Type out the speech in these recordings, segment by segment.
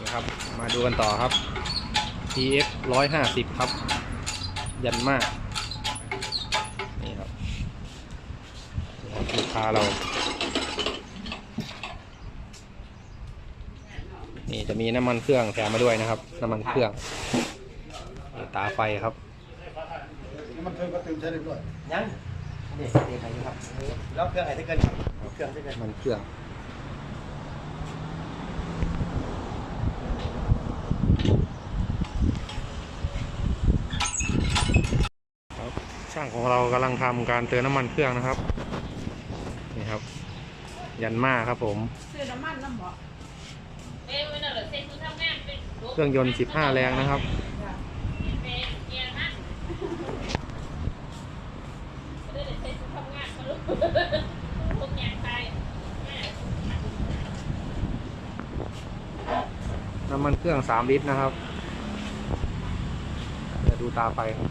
นะครับ มาดูกันต่อครับ TF 150 ครับ ยันมากนี่ครับนี่ครับลูกค้าเรา นี่จะมีน้ำมันเครื่องแถมมาด้วยนะครับ น้ำมันเครื่องนี่ตาไฟครับมันเคยก็ตื่นใช้ได้ด้วยยังเด็กเด็กอายุครับ แล้วเครื่องไหนที่เกินเครื่องที่เกินน้ำมันเครื่อง ครับช่างของ เรากำลังทำการเติมน้ำมันเครื่องนะครับนี่ครับ ยันมาครับผมซื้อน้ำมันน้ำบ่เอ้ยวันนั้นเราเซ็นคุณทำงานเป็นเครื่องยนต์ 15 แรงนะครับเป็นเกียร์นะไม่ได้เซ็นคุณทำงานมาลูกพวกยางตายน้ำมันเครื่อง 3 ลิตรนะครับ เดี๋ยวดูตาไฟครับ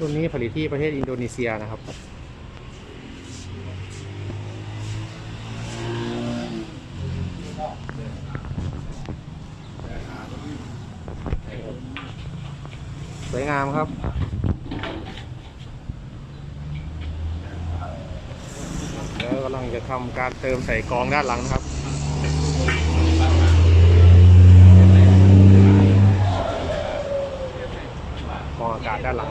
รุ่นนี้ผลิตที่ประเทศอินโดนีเซียนะครับ สวยงามครับ แล้วกำลังจะทำการเติมใส่กองด้านหลังนะครับกองอากาศด้านหลัง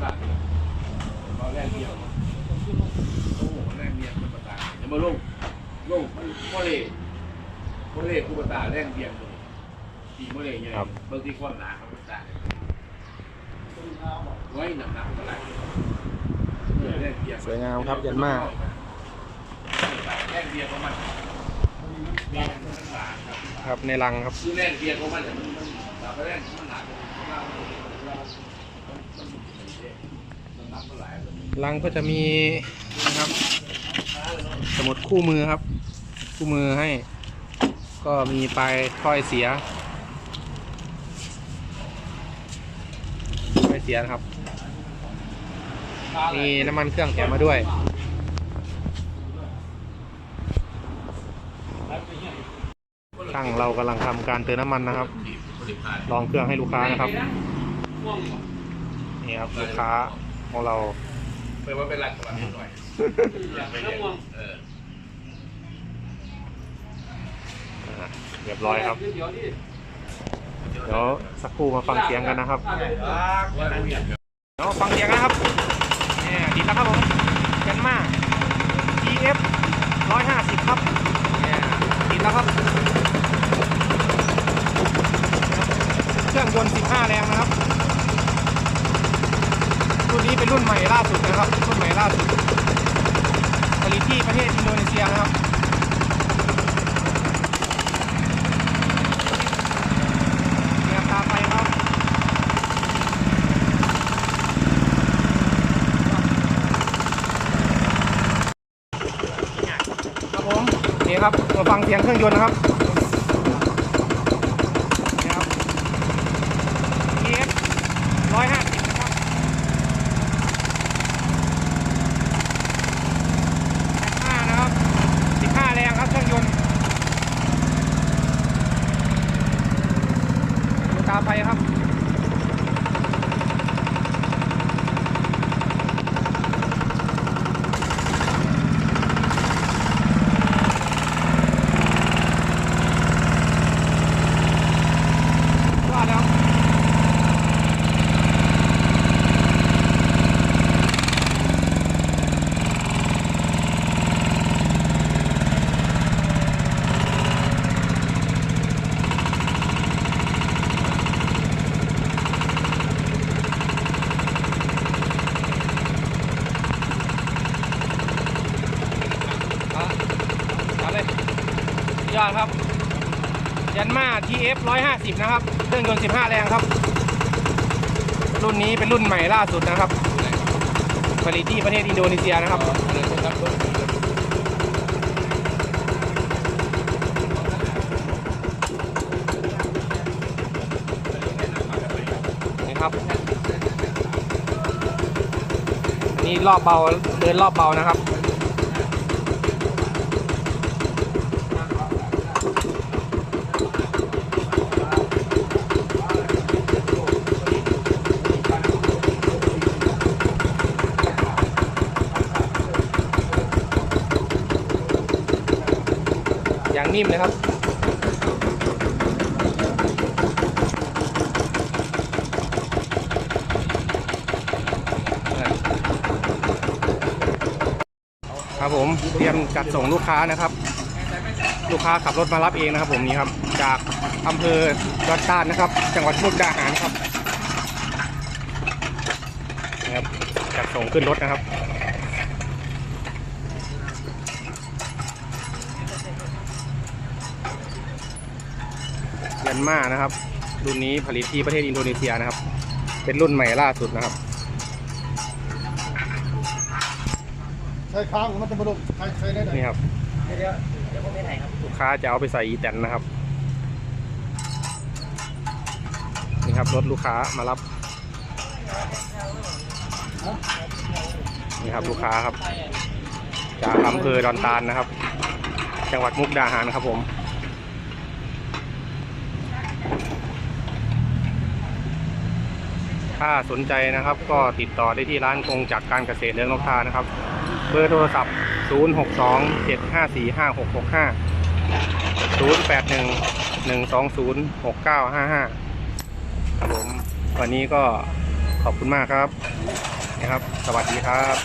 แรงเดียวโอ้โหแรงเดียวมันประตาอย่ามาลงลงมันโมเลโมเลกูประตาแรงเดียวเลยตีโมเลไงครับบางทีความหนาเขาประตาไว้หนักหนักอะไรสวยงามครับยันมากแรงเดียวของมันครับในรังครับคือแรงเดียวของมันเนี่มันมันหนาไปแรงมันหนา ลยรังก็จะมีนะครับ สมุดคู่มือครับ คู่มือให้ ก็มีปลายถ้อยเสียถ้อยเสียนะครับ มีน้ำมันเครื่องแถมมาด้วยช่างเรากำลังทำการเติมน้ำมันนะครับ ลองเครื่องให้ลูกค้านะครับ นี่ครับลูกค้าของเรา เปิดว่าเป็นหลักกว่านิดหน่อยเอออ่าเรียบร้อยครับเดี๋ยวสักครู่มาฟังเสียงกันนะครับว่าอะไรเนี่ยเดี๋ยวฟังเสียงนะครับเนี่ยดีแล้วครับผมกันมาก TF 150 ครับเนี่ยดีแล้วครับ เครื่องยนต์15 แรงนะครับ รุ่นนี้เป็นรุ่นใหม่ล่าสุดนะครับ รุ่นใหม่ล่าสุด ผลิตที่ประเทศอินโดนีเซียนะครับเนี่ยตามไปครับครับผมนี่ครับมาฟังเสียงเครื่องยนต์นะครับนี่ครับ EF ร้อยห้าสิบนะครับแปดห้านะครับสิบห้าแรงครับเครื่องยนต์ดูตามไปครับ ว่าแล้วเอาเอาเลยยอดครับ ยัน F 150 นะครับ เครื่องยนต์ 15 แรงครับ รุ่นนี้เป็นรุ่นใหม่ล่าสุดนะครับ ผลิตที่ประเทศอินโดนีเซียนะครับ นี่ครับ นี่รอบเบา เดินรอบเบานะครับ อย่างนิ่มเลยครับครับผมเตรียมจัดส่งลูกค้านะครับ ลูกค้าขับรถมารับเองนะครับ ผมนี่ครับ จากอำเภอดอนตานนะครับ จังหวัดมุกดาหารครับนะครับจัดส่งขึ้นรถนะครับ นมานะครับ รุ่นนี้ผลิตที่ประเทศอินโดนีเซียนะครับ เป็นรุ่นใหม่ล่าสุดนะครับ ใช้ค้างมันจะมาลงใช้ใช้ได้ไหนนี่ครับ เดี๋ยวเดี๋ยวผมไม่ไหนครับลูกค้าจะเอาไปใส่อีแตนนะครับ นี่ครับรถลูกค้ามารับ นี่ครับลูกค้าครับ จากอำเภอดอนตาลนะครับ จังหวัดมุกดาหารครับผม ถ้าสนใจนะครับก็ติดต่อได้ที่ร้านคงจากการเกษตรเลี้ยงนกทานะครับ เบอร์โทรศัพท์ 062 754 5665 081 120 6955ครับผมวันนี้ก็ขอบคุณมากครับนะครับ สวัสดีครับ